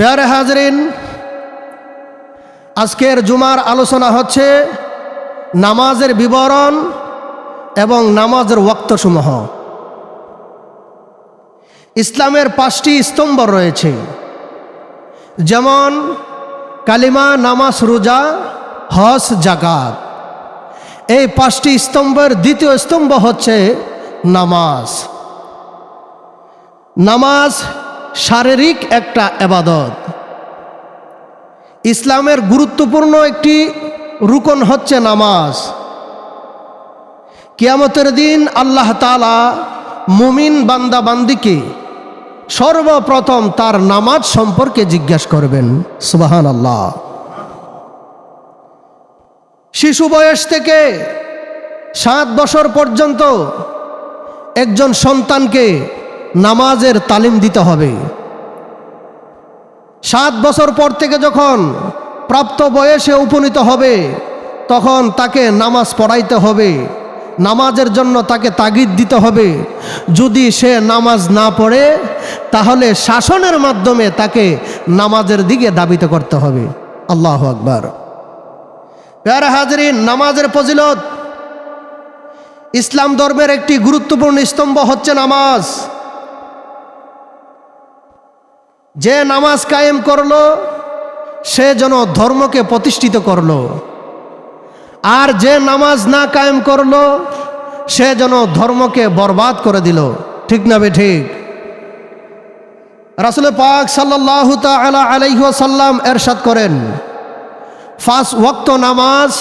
পেয়ারে হাজরিন, আজকের জুমার আলোচনা হচ্ছে নামাজের বিবরণ এবং নামাজের ওক্তসমূহ ইসলামের পাঁচটি স্তম্ভ রয়েছে। যেমন, কালিমা, নামাজ, রোজা, হজ জাকাত এই পাঁচটি স্তম্ভের দ্বিতীয় স্তম্ভ হচ্ছে নামাজ। নামাজ শারীরিক একটা এবাদত ইসলামের গুরুত্বপূর্ণ একটি রুকন হচ্ছে নামাজ। কিয়ামতের দিন আল্লাহ তালা মুমিন বান্দা বান্দিকে সর্বপ্রথম তার নামাজ সম্পর্কে জিজ্ঞাসা করবেন। সুবাহান আল্লাহ শিশু বয়স থেকে সাত বছর পর্যন্ত একজন সন্তানকে নামাজের তালিম দিতে হবে। সাত বছর পর থেকে যখন প্রাপ্ত বয়সে উপনীত হবে, তখন তাকে নামাজ পড়াইতে হবে। নামাজের জন্য তাকে তাগিদ দিতে হবে। যদি সে নামাজ না পড়ে, তাহলে শাসনের মাধ্যমে তাকে নামাজের দিকে দাবিত করতে হবে। আল্লাহ আকবার। প্যারা হাজরিন, নামাজের ফজিলত। ইসলাম ধর্মের একটি গুরুত্বপূর্ণ স্তম্ভ হচ্ছে নামাজ। যে নামাজ কায়েম করল, সে যেন ধর্মকে প্রতিষ্ঠিত করল। আর যে নামাজ না কায়েম করল, সে যেন ধর্মকে বরবাদ করে দিল। ঠিক না বে ঠিক? রাসুল পাক সাল্লাহ তালা আলাইসাল্লাম এরশাদ করেন ফার্স্ট ওক্ত নামাজ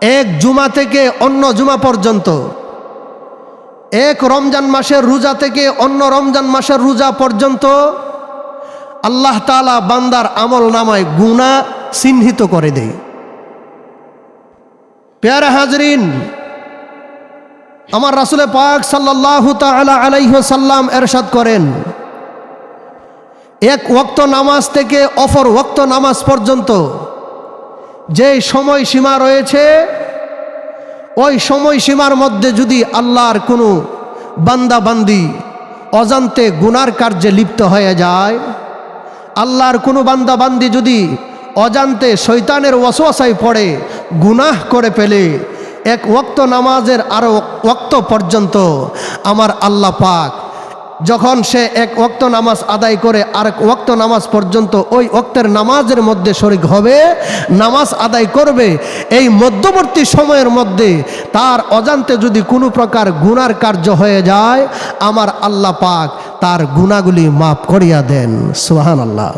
এক জুমা থেকে অন্য জুমা পর্যন্ত। এক রমজান মাসের রোজা থেকে অন্য রমজান মাসের রোজা পর্যন্ত আল্লাহ তালা বান্দার আমল নামায় গুণা চিহ্নিত করে দেয়। পেয়ারা হাজরিন, আমার রাসুলে পাক সাল্লাহ তালা আলাইসাল্লাম এরশাদ করেন, এক ওক্ত নামাজ থেকে অফর ওক্ত নামাজ পর্যন্ত যে সময় সীমা রয়েছে ওই সময়সীমার মধ্যে যদি আল্লাহর কোনো বান্দা বান্দি অজান্তে গুনার কার্যে লিপ্ত হয়ে যায়, আল্লাহর কোনো বান্দা বান্দি যদি অজান্তে শৈতানের ওয়াসওয়াসায় পড়ে, গুনাহ করে ফেলে, এক ওক্ত নামাজের আরও ওক্ত পর্যন্ত আমার আল্লাহ পাক যখন সে এক ওক্ত নামাজ আদায় করে আরেক ওক্ত নামাজ পর্যন্ত ওই ওক্তের নামাজের মধ্যে শরিক হবে, নামাজ আদায় করবে, এই মধ্যবর্তী সময়ের মধ্যে তার অজান্তে যদি কোনো প্রকার গুনার কার্য হয়ে যায়, আমার আল্লাহ পাক তার গুণাগুলি মাফ করিয়া দেন। সুহান আল্লাহ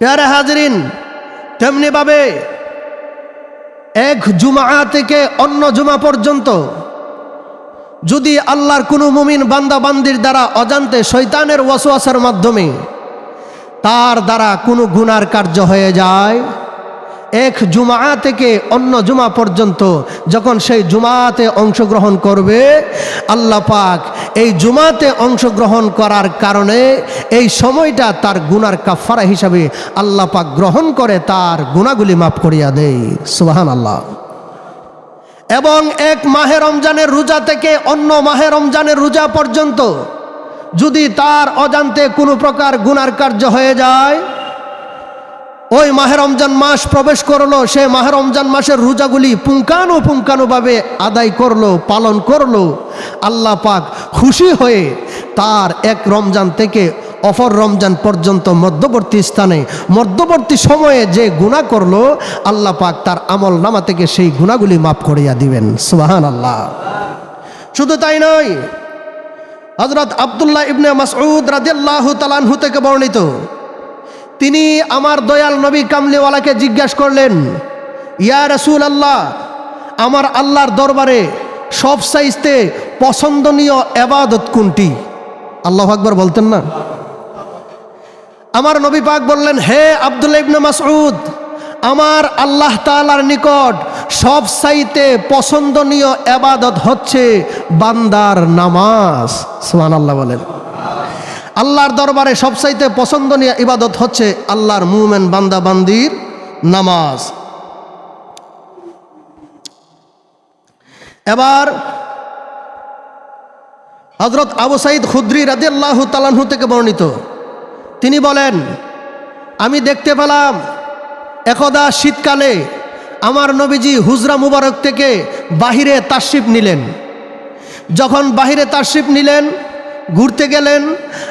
পেয়ারে হাজরিন, তেমনিভাবে এক জুমা থেকে অন্য জুমা পর্যন্ত যদি আল্লাহর কোনো মুমিন বান্দা বান্দির দ্বারা অজান্তে শৈতানের ওয়াসওয়াসার মাধ্যমে তার দ্বারা কোনো গুনার কার্য হয়ে যায়, এক জুমা থেকে অন্য জুমা পর্যন্ত যখন সেই জুমাতে অংশগ্রহণ করবে, আল্লাহ পাক এই জুমাতে অংশগ্রহণ করার কারণে এই সময়টা তার গুনার কাফারা হিসাবে আল্লাহ পাক গ্রহণ করে তার গুণাগুলি মাফ করিয়া দেয়। সুবাহান আল্লাহ এবং এক মাহে রমজানের রোজা থেকে অন্য মাহে রমজানের রোজা পর্যন্ত যদি তার অজান্তে কোনো প্রকার গুনার কার্য হয়ে যায়, ওই মাহে রমজান মাস প্রবেশ করল, সে মাহে রমজান মাসের রোজাগুলি পুঙ্কানু পুঙ্কানুভাবে আদায় করল, পালন করল। আল্লাহ পাক খুশি হয়ে তার এক রমজান থেকে অফর রমজান পর্যন্ত মধ্যবর্তী স্থানে, মধ্যবর্তী সময়ে যে গুণা করল, আল্লাহ পাক তার আমল নামা থেকে সেই গুণাগুলি মাফ করিয়া দিবেন। সুবাহান আল্লাহ শুধু তাই নয় হজরত আবদুল্লাহ ইবনে মাসউদ রাজিয়াল্লাহ তালানহু থেকে বর্ণিত, তিনি আমার দয়াল নবী কামলিওয়ালাকে জিজ্ঞাসা করলেন, ইয়া রসুল আল্লাহ আমার আল্লাহর দরবারে সব সাইজতে পছন্দনীয় এবাদত কোনটি? আল্লাহ আকবর বলতেন না। আমার নবী পাক বললেন, হে আবদুল্লা ইবনে মাসউদ, আমার আল্লাহ তালার নিকট সব সাইতে পছন্দনীয় এবাদত হচ্ছে বান্দার নামাজ। সুহান আল্লাহ বলেন। আল্লাহর দরবারে সব সবচাইতে পছন্দনীয় ইবাদত হচ্ছে আল্লাহর মুমেন বান্দা বান্দির নামাজ। এবার হজরত আবু সাইদ খুদ্রি রাজি আল্লাহ তালাহু থেকে বর্ণিত। তিনি বলেন, আমি দেখতে পেলাম, একদা শীতকালে আমার নবীজি হুজরা মুবারক থেকে বাহিরে তাশরিফ নিলেন। যখন বাহিরে তাশরিফ নিলেন, ঘুরতে গেলেন,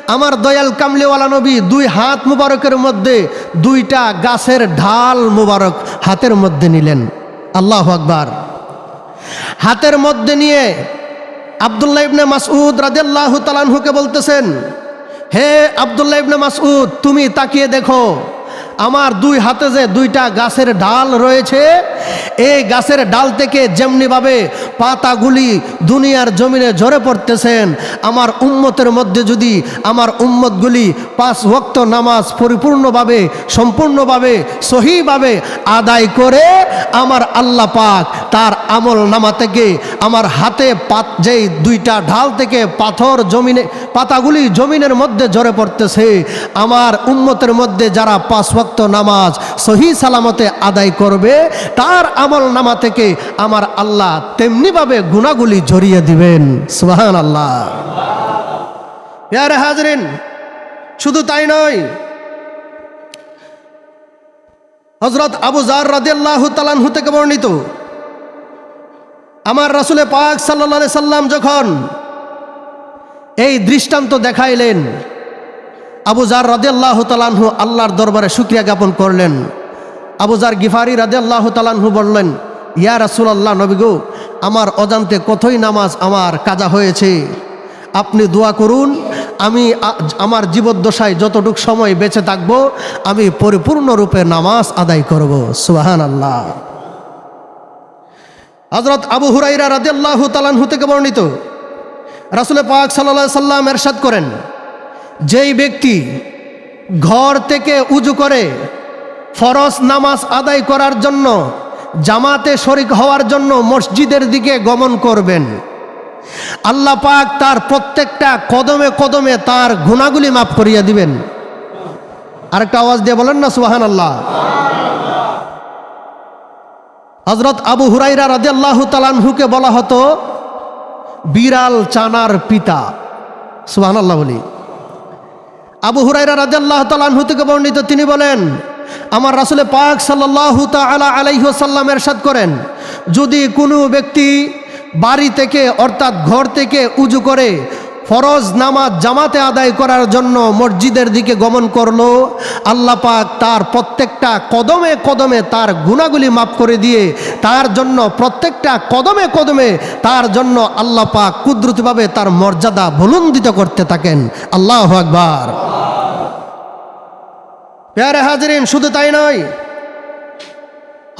আমার দয়াল কামলিওয়ালা নবী দুই হাত মুবারকের মধ্যে দুইটা গাছের ঢাল মুবারক হাতের মধ্যে নিলেন। আল্লাহ আকবার। হাতের মধ্যে নিয়ে আবদুল্লাহ ইবনে মাসউদ রাদিয়াল্লাহু তালানহুকে বলতেছেন হে আবদুল্লাহ ইবনে মাসউদ তুমি তাকিয়ে দেখো। আমার দুই হাতে যে দুইটা গাছের ডাল রয়েছে, এই গাছের ডাল থেকে যেমনিভাবে পাতাগুলি দুনিয়ার জমিনে ঝরে পড়তেছেন, আমার উম্মতের মধ্যে যদি আমার উম্মতগুলি পাঁচ ওয়াক্ত নামাজ পরিপূর্ণভাবে, সম্পূর্ণভাবে, সহিভাবে আদায় করে, আমার আল্লাহ পাক তার আমল নামা থেকে আমার হাতে পাত যেই দুইটা ঢাল থেকে পাথর জমিনে, পাতাগুলি জমিনের মধ্যে ঝরে পড়তেছে, আমার উম্মতের মধ্যে যারা পাঁচ ওয়াক্ত নামাজ সহি সালামতে আদায় করবে, তার আমল নামা থেকে আমার আল্লাহ তেমনিভাবে গুণাগুলি ঝরিয়ে দিবেন। সুবাহান আল্লাহ হাজরিন, শুধু তাই নয় হজরত আবু জার রাদিয়াল্লাহু তালানহু থেকে বর্ণিত, আমার রাসুলে পাক সাল্লা সাল্লাম যখন এই দৃষ্টান্ত দেখাইলেন আবু জার রাদিয়াল্লাহু তালানহু আল্লাহর দরবারে শুক্রিয়া জ্ঞাপন করলেন। আবু জার গিফারি রাদিয়াল্লাহু তালানহু বললেন, ইয়া রাসুল আল্লাহ নবীগো আমার অজান্তে কতই নামাজ আমার কাজা হয়েছে। আপনি দোয়া করুন, আমি আমার জীবদ্দশায় যতটুক সময় বেঁচে থাকব, আমি পরিপূর্ণরূপে নামাজ আদায় করব। সুবাহান আল্লাহ হজরত আবু হুরাইরা রাদিয়াল্লাহু তালানহু থেকে বর্ণিত, রাসুল পাক সাল্লা সাল্লাম এরশাদ করেন যেই ব্যক্তি ঘর থেকে উজু করে ফরজ নামাজ আদায় করার জন্য, জামাতে শরিক হওয়ার জন্য মসজিদের দিকে গমন করবেন। আল্লাহ পাক তার প্রত্যেকটা কদমে কদমে তার গুণাগুলি মাফ করিয়া দিবেন। আরেকটা আওয়াজ দিয়ে বলেন না সুবাহান আল্লাহ হজরত আবু হুরাইরা রাদিয়াল্লাহু তালানহুকে বলা হতো, বিড়াল চানার পিতা। সুবাহান আল্লাহ বলি। আবু হুরাইরা রাজাল্লাহ তালাহু থেকে বর্ণিত, তিনি বলেন, আমার রাসুলে পাক সাল্লাল্লাহু তালা আলাইহসাল্লাম এরশাদ করেন, যদি কোনো ব্যক্তি বাড়ি থেকে অর্থাৎ ঘর থেকে উজু করে ফরজ নামাজ জামাতে আদায় করার জন্য মসজিদের দিকে গমন করল। আল্লাহ পাক তার প্রত্যেকটা কদমে কদমে তার গুণাগুলি মাফ করে দিয়ে তার জন্য প্রত্যেকটা কদমে কদমে তার জন্য আল্লাহ পাক কুদরতিভাবে তার মর্যাদা ভুলুন্দিত করতে থাকেন। আল্লাহ আকবার। পেয়ারে হাজরিন, শুধু তাই নয়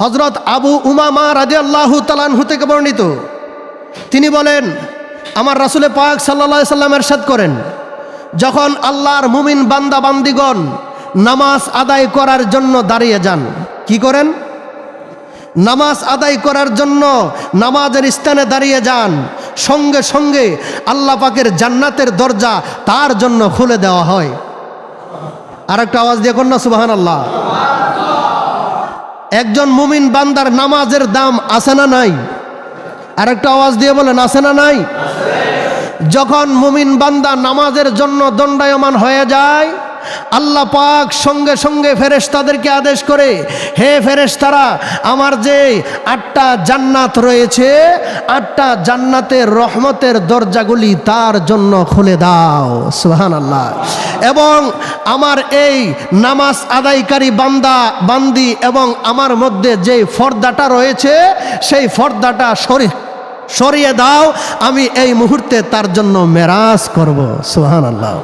হজরত আবু উমামা রাজি আল্লাহ তালানহু থেকে বর্ণিত। তিনি বলেন আমার রাসুলে পাক সাল্লা সাল্লাম এরশাদ করেন, যখন আল্লাহর মুমিন বান্দা বান্দিগণ নামাজ আদায় করার জন্য দাঁড়িয়ে যান, কি করেন? নামাজ আদায় করার জন্য নামাজের স্থানে দাঁড়িয়ে যান, সঙ্গে সঙ্গে আল্লাহ পাকের জান্নাতের দরজা তার জন্য খুলে দেওয়া হয়। আর একটা আওয়াজ দিয়ে কন্যা সুবাহান আল্লাহ একজন মুমিন বান্দার নামাজের দাম আছে না নাই? আর একটা আওয়াজ দিয়ে বলেন, আছে না নাই? যখন মুমিন বান্দা নামাজের জন্য দণ্ডায়মান হয়ে যায়, আল্লাহ পাক সঙ্গে সঙ্গে ফেরেশতাদেরকে আদেশ করে, হে ফেরেশতারা, আমার যে আটটা জান্নাত রয়েছে, আটটা জান্নাতের রহমতের দরজাগুলি তার জন্য খুলে দাও। সুহান আল্লাহ এবং আমার এই নামাজ আদায়কারী বান্দা, বান্দি এবং আমার মধ্যে যে ফর্দাটা রয়েছে, সেই ফর্দাটা সরি সরিয়ে দাও, আমি এই মুহূর্তে তার জন্য মেরাজ করব। সুহান আল্লাহ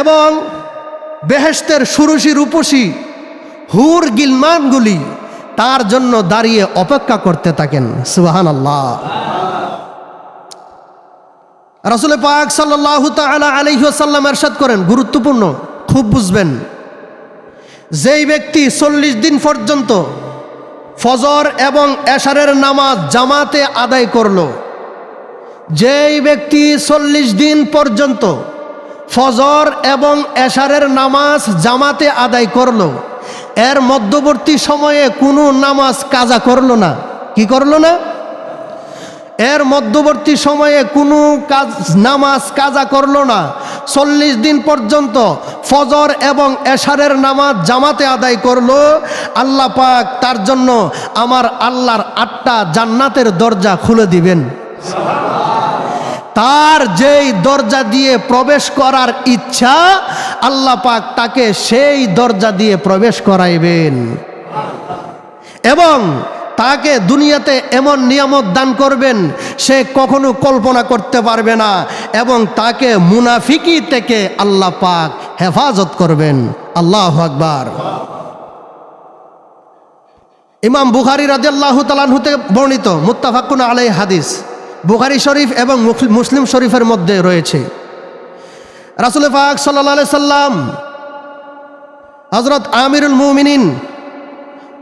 এবং বেহেস্তের সুরুষি রূপসী হুর গিলমানগুলি তার জন্য দাঁড়িয়ে অপেক্ষা করতে থাকেন। সুহান আল্লাহ রাসুল পাক সাল্লাহ তালা আলহিহাসাল্লাম এরশাদ করেন, গুরুত্বপূর্ণ, খুব বুঝবেন। যেই ব্যক্তি চল্লিশ দিন পর্যন্ত ফজর এবং এশারের নামাজ জামাতে আদায় করল। যেই ব্যক্তি চল্লিশ দিন পর্যন্ত ফজর এবং এশারের নামাজ জামাতে আদায় করল, এর মধ্যবর্তী সময়ে কোনো নামাজ কাজা করল না। কি করল না? এর মধ্যবর্তী সময়ে কোনো কাজ নামাজ কাজা করল না। চল্লিশ দিন পর্যন্ত ফজর এবং এশারের নামাজ জামাতে আদায় করল। আল্লাহ পাক তার জন্য আমার আল্লাহর আটটা জান্নাতের দরজা খুলে দিবেন। তার যেই দরজা দিয়ে প্রবেশ করার ইচ্ছা, আল্লাহ পাক তাকে সেই দরজা দিয়ে প্রবেশ করাইবেন। এবং তাকে দুনিয়াতে এমন নিয়ামত দান করবেন, সে কখনো কল্পনা করতে পারবে না এবং তাকে মুনাফিকি থেকে আল্লাহ পাক হেফাজত করবেন। আল্লাহ আকবার। ইমাম বুখারি রাজিয়াল্লাহ তালানহু থেকে বর্ণিত মুত্তাফাকুন আলাই হাদিস, বুখারি শরীফ এবং মুসলিম শরীফের মধ্যে রয়েছে। রাসুল পাক সাল্লা সাল্লাম হজরত আমিরুল মুমিনিন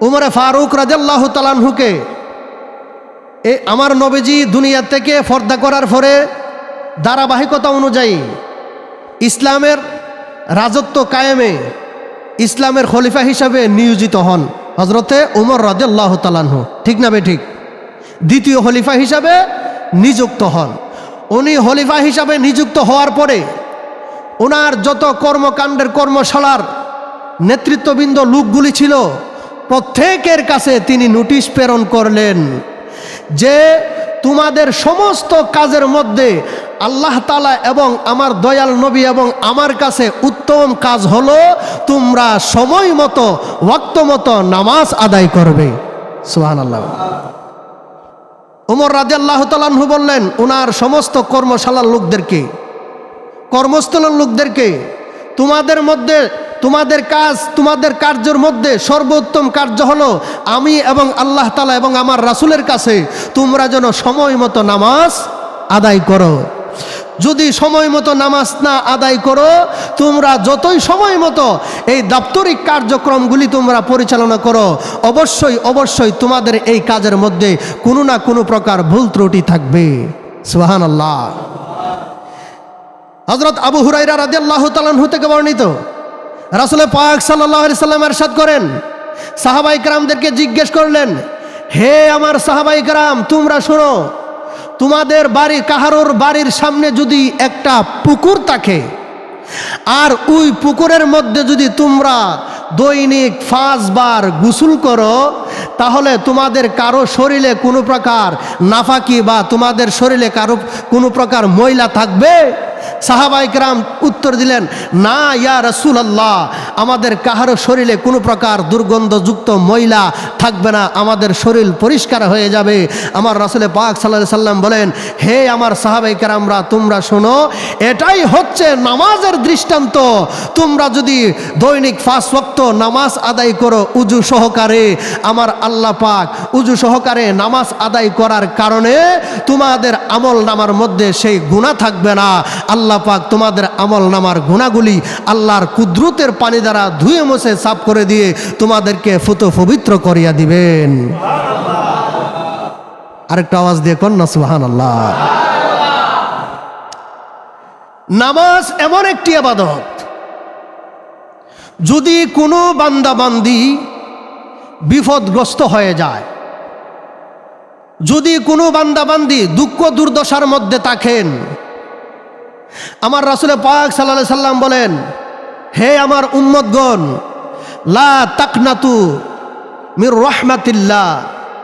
উমরে ফারুক রাজাল্লাহ তালানহুকে এ আমার নবীজি দুনিয়া থেকে ফর্দা করার পরে ধারাবাহিকতা অনুযায়ী ইসলামের রাজত্ব কায়েমে ইসলামের খলিফা হিসাবে নিয়োজিত হন হজরতে উমর রাজাল্লাহ তালানহু ঠিক না বে ঠিক? দ্বিতীয় খলিফা হিসাবে নিযুক্ত হন। উনি খলিফা হিসাবে নিযুক্ত হওয়ার পরে ওনার যত কর্মকাণ্ডের কর্মশালার নেতৃত্ববৃন্দ লোকগুলি ছিল প্রত্যেকের কাছে তিনি নোটিশ প্রেরণ করলেন যে তোমাদের সমস্ত কাজের মধ্যে আল্লাহ তালা এবং আমার দয়াল নবী এবং আমার কাছে উত্তম কাজ হলো তোমরা সময় মতো, ওয়াক্ত মতো নামাজ আদায় করবে। সুহান আল্লাহ উমর রাজি আল্লাহ তালাহু বললেন ওনার সমস্ত কর্মশালার লোকদেরকে, কর্মস্থলের লোকদেরকে তোমাদের মধ্যে তোমাদের কাজ, তোমাদের কার্যের মধ্যে সর্বোত্তম কার্য হলো আমি এবং আল্লাহ তালা এবং আমার রাসুলের কাছে তোমরা যেন সময় মতো নামাজ আদায় করো। যদি সময় মতো নামাজ না আদায় করো, তোমরা যতই সময় মতো এই দাপ্তরিক কার্যক্রমগুলি তোমরা পরিচালনা করো, অবশ্যই অবশ্যই তোমাদের এই কাজের মধ্যে কোনো না কোনো প্রকার ভুল ত্রুটি থাকবে। সুহান আল্লাহ হজরত আবু হুরাইরা রাজি আল্লাহ তালাহু থেকে বর্ণিত রাসুল পাক সাল্লাহ সাল্লাম এরশাদ করেন। সাহাবাই কারামদেরকে জিজ্ঞেস করলেন, হে আমার সাহাবাই কারাম, তোমরা শোনো, তোমাদের বাড়ি কাহারোর বাড়ির সামনে যদি একটা পুকুর থাকে, আর ওই পুকুরের মধ্যে যদি তোমরা দৈনিক পাঁচবার গোসল করো, তাহলে তোমাদের কারও শরীরে কোনো প্রকার নাফাকি বা তোমাদের শরীরে কারও কোনো প্রকার ময়লা থাকবে? সাহাবাইকরাম উত্তর দিলেন, না, ইয়া রসুল আল্লাহ আমাদের কাহারও শরীরে কোনো প্রকার দুর্গন্ধযুক্ত ময়লা থাকবে না, আমাদের শরীর পরিষ্কার হয়ে যাবে। আমার রসুলে পাক সাল্লাহ সাল্লাম বলেন, হে আমার সাহাবাইকরামরা তোমরা শোনো, এটাই হচ্ছে নামাজের দৃষ্টান্ত। তোমরা যদি দৈনিক ফাঁস ওয়াক্ত নামাজ আদায় করো উজু সহকারে, আমার আল্লাহ পাক উজু সহকারে নামাজ আদায় করার কারণে তোমাদের আমল নামার মধ্যে সেই গুণা থাকবে না। আল্লাহ পাক তোমাদের আমল নামার গুণাগুলি আল্লাহর কুদরতের পানি দ্বারা ধুয়ে মুছে সাফ করে দিয়ে তোমাদেরকে ফুতো পবিত্র করিয়া দিবেন। আরেকটা আওয়াজ দিয়ে কন না সুহান আল্লাহ নামাজ এমন একটি আবাদত, যদি কোনো বান্দাবান্দি বিপদগ্রস্ত হয়ে যায়, যদি কোনো বান্দাবান্দি দুঃখ দুর্দশার মধ্যে থাকেন আমার রাসুলে পাক সাল্লাহ সাল্লাম বলেন, হে আমার উম্মতগণ, লা তাকনাতু মির রহমাতিল্লাহ,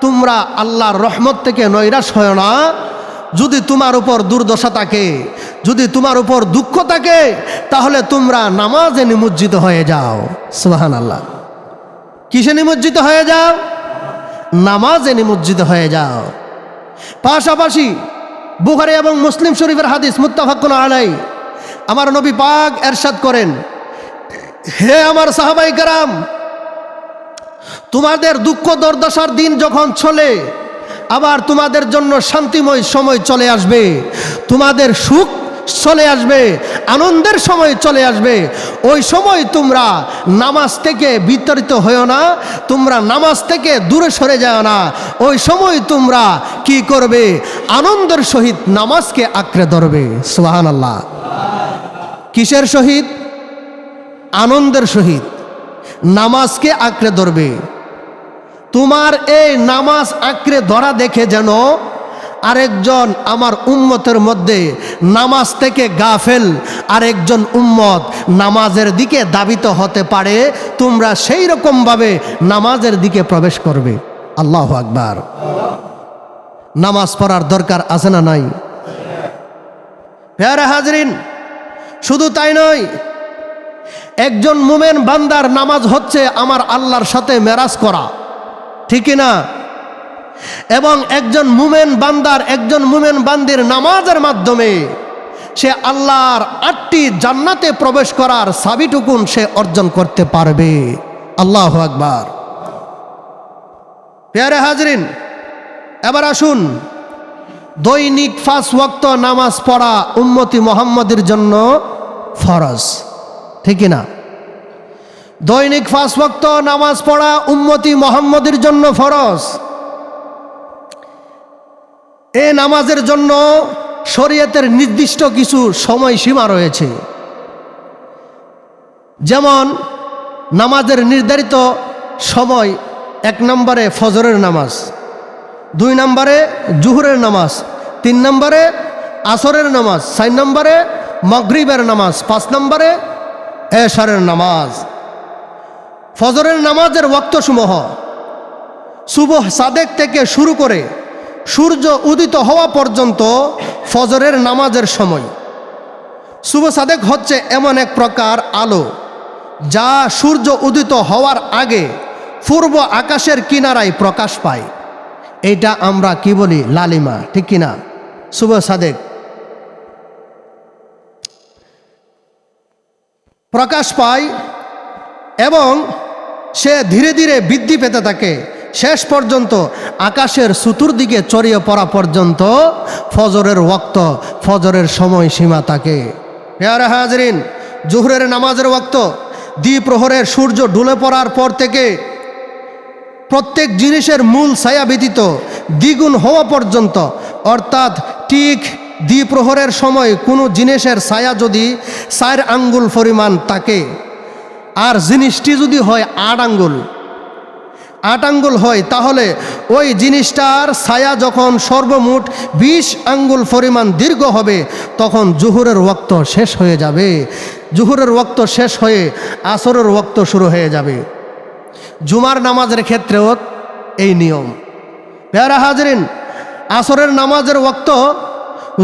তোমরা আল্লাহর রহমত থেকে নৈরাশ হয় না। যদি তোমার উপর দুর্দশা থাকে, যদি তোমার উপর দুঃখ থাকে, তাহলে তোমরা নামাজে নিমজ্জিত হয়ে যাও। সুবাহান আল্লাহ কিসে নিমজ্জিত হয়ে যাও? নামাজে নিমজ্জিত হয়ে যাও। পাশাপাশি বুখারি এবং মুসলিম শরীফের হাদিস মুত্তাফাকুন আলাই আমার নবী পাক এরশাদ করেন, হে আমার সাহাবাই গ্রাম তোমাদের দুঃখ দুর্দশার দিন যখন চলে, আবার তোমাদের জন্য শান্তিময় সময় চলে আসবে। তোমাদের সুখ চলে আসবে, আনন্দের সময় চলে আসবে। ওই সময় তোমরা নামাজ থেকে বিতরিত হয়েও না, তোমরা নামাজ থেকে দূরে সরে যাও না। ওই সময় তোমরা কি করবে? আনন্দের সহিত নামাজকে আঁকড়ে ধরবে। সোহান আল্লাহ কিসের সহিত? আনন্দের সহিত নামাজকে আঁকড়ে ধরবে। তোমার এই নামাজ আঁকড়ে ধরা দেখে যেন আরেকজন আমার উম্মতের মধ্যে নামাজ থেকে গাফেল, আরেকজন উম্মত নামাজের দিকে দাবিত হতে পারে, তোমরা সেই রকমভাবে নামাজের দিকে প্রবেশ করবে। আল্লাহ আকবার। নামাজ পড়ার দরকার আছে না নাই? পেয়ারা হাজরিন, শুধু তাই নয়, একজন মুমেন বান্দার নামাজ হচ্ছে আমার আল্লাহর সাথে মেরাজ করা। ঠিকই না? এবং একজন মুমেন বান্দার একজন মুমেন বান্দির নামাজের মাধ্যমে সে আল্লাহর আটটি জান্নাতে প্রবেশ করার সাবিটুকুন সে অর্জন করতে পারবে। আল্লাহ আকবার। পেয়ারে হাজরিন, এবার আসুন, দৈনিক ফাঁস ওয়াক্ত নামাজ পড়া উম্মতি মোহাম্মদের জন্য ফরজ, ঠিক না দৈনিক ফাঁস ওয়াক্ত নামাজ পড়া উম্মতি মোহাম্মদের জন্য ফরজ। এ নামাজের জন্য শরীয়তের নির্দিষ্ট কিছু সময়সীমা রয়েছে। যেমন, নামাজের নির্ধারিত সময় এক নম্বরে ফজরের নামাজ, দুই নম্বরে জুহুরের নামাজ, তিন নম্বরে আসরের নামাজ, চার নম্বরে মগরিবের নামাজ, পাঁচ নম্বরে এশারের নামাজ। ফজরের নামাজের ওক্তসমূহ সুবহ সাদেক থেকে শুরু করে সূর্য উদিত হওয়া পর্যন্ত ফজরের নামাজের সময়। শুভ সাদেক হচ্ছে এমন এক প্রকার আলো, যা সূর্য উদিত হওয়ার আগে পূর্ব আকাশের কিনারায় প্রকাশ পায়। এটা আমরা কি বলি? লালিমা, ঠিক কিনা শুভ সাদেক। প্রকাশ পায় এবং সে ধীরে ধীরে বৃদ্ধি পেতে থাকে। শেষ পর্যন্ত আকাশের চতুর্দিকে চড়িয়ে পড়া পর্যন্ত ফজরের ওক্ত ফজরের সময় সীমা থাকে হাজরিন, জুহরের নামাজের ওক্ত দ্বিপ্রহরের সূর্য ডুলে পড়ার পর থেকে প্রত্যেক জিনিসের মূল ছায়া ব্যতীত দ্বিগুণ হওয়া পর্যন্ত, অর্থাৎ ঠিক দ্বিপ্রহরের সময় কোনো জিনিসের ছায়া যদি চার আঙ্গুল পরিমাণ থাকে, আর জিনিসটি যদি হয় আট আঙ্গুল আট আঙ্গুল হয়, তাহলে ওই জিনিসটার ছায়া যখন সর্বমোট বিশ আঙ্গুল পরিমাণ দীর্ঘ হবে, তখন জুহুরের ওক্ত শেষ হয়ে যাবে। জুহুরের ওক্ত শেষ হয়ে আসরের ওক্ত শুরু হয়ে যাবে। জুমার নামাজের ক্ষেত্রেও এই নিয়ম। পেয়ারা হাজরিন, আসরের নামাজের ওক্ত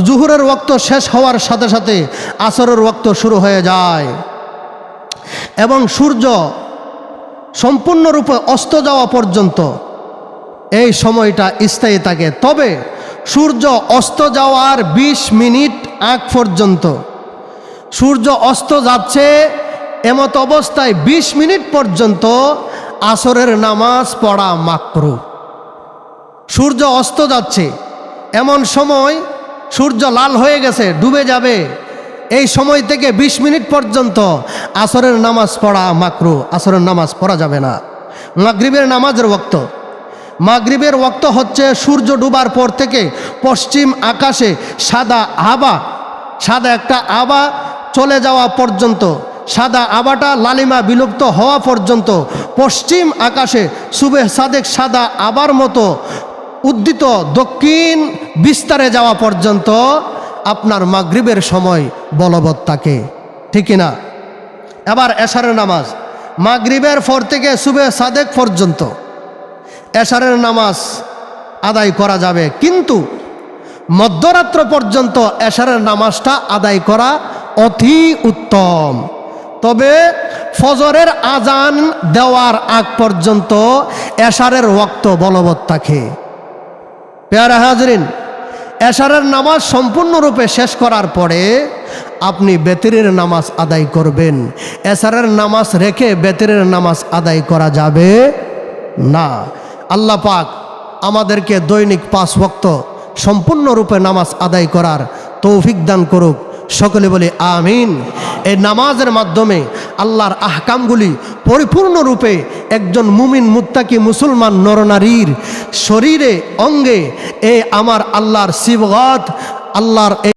জুহুরের ওক্ত শেষ হওয়ার সাথে সাথে আসরের ওক্ত শুরু হয়ে যায়। এবং সূর্য সম্পূর্ণরূপে অস্ত যাওয়া পর্যন্ত এই সময়টা স্থায়ী থাকে। তবে সূর্য অস্ত যাওয়ার ২০ মিনিট আগ পর্যন্ত। সূর্য অস্ত যাচ্ছে এমত অবস্থায় ২০ মিনিট পর্যন্ত আসরের নামাজ পড়া মাকরু সূর্য অস্ত যাচ্ছে। এমন সময় সূর্য লাল হয়ে গেছে, ডুবে যাবে। এই সময় থেকে ২০ মিনিট পর্যন্ত আসরের নামাজ পড়া মাকরু, আসরের নামাজ পড়া যাবে না। মাগরিবের নামাজের ওক্ত। মাগরিবের ওক্ত হচ্ছে সূর্য ডুবার পর থেকে পশ্চিম আকাশে সাদা আবা সাদা একটা আবা চলে যাওয়া পর্যন্ত, সাদা আবাটা লালিমা বিলুপ্ত হওয়া পর্যন্ত পশ্চিম আকাশে সুবেহ সাদেক সাদা আবার মতো উদ্দিত দক্ষিণ বিস্তারে যাওয়া পর্যন্ত আপনার মাগরিবের সময় বলবৎ থাকে ঠিক না এবার এশারের নামাজ। মাগরিবের পর থেকে সুবে সাদেক পর্যন্ত। এশারের নামাজ আদায় করা যাবে। কিন্তু মধ্যরাত্র পর্যন্ত এশারের নামাজটা আদায় করা অতি উত্তম। তবে ফজরের আজান দেওয়ার আগ পর্যন্ত এশারের ওক্ত বলবৎ থাকে পেয়ারা হাজরিন এশারের নামাজ সম্পূর্ণরূপে শেষ করার পরে আপনি বেতিরের নামাজ আদায় করবেন। এশারের নামাজ রেখে বেতিরের নামাজ আদায় করা যাবে না। আল্লাহ পাক আমাদেরকে দৈনিক পাঁচ ভক্ত সম্পূর্ণরূপে নামাজ আদায় করার তৌফিক দান করুক। সকলে বলে আমিন। এই নামাজের মাধ্যমে আল্লাহর আহকামগুলি পরিপূর্ণরূপে একজন মুমিন মুত্তাকি মুসলমান নরনারীর শরীরে, অঙ্গে এ আমার আল্লাহর শিবগত আল্লাহর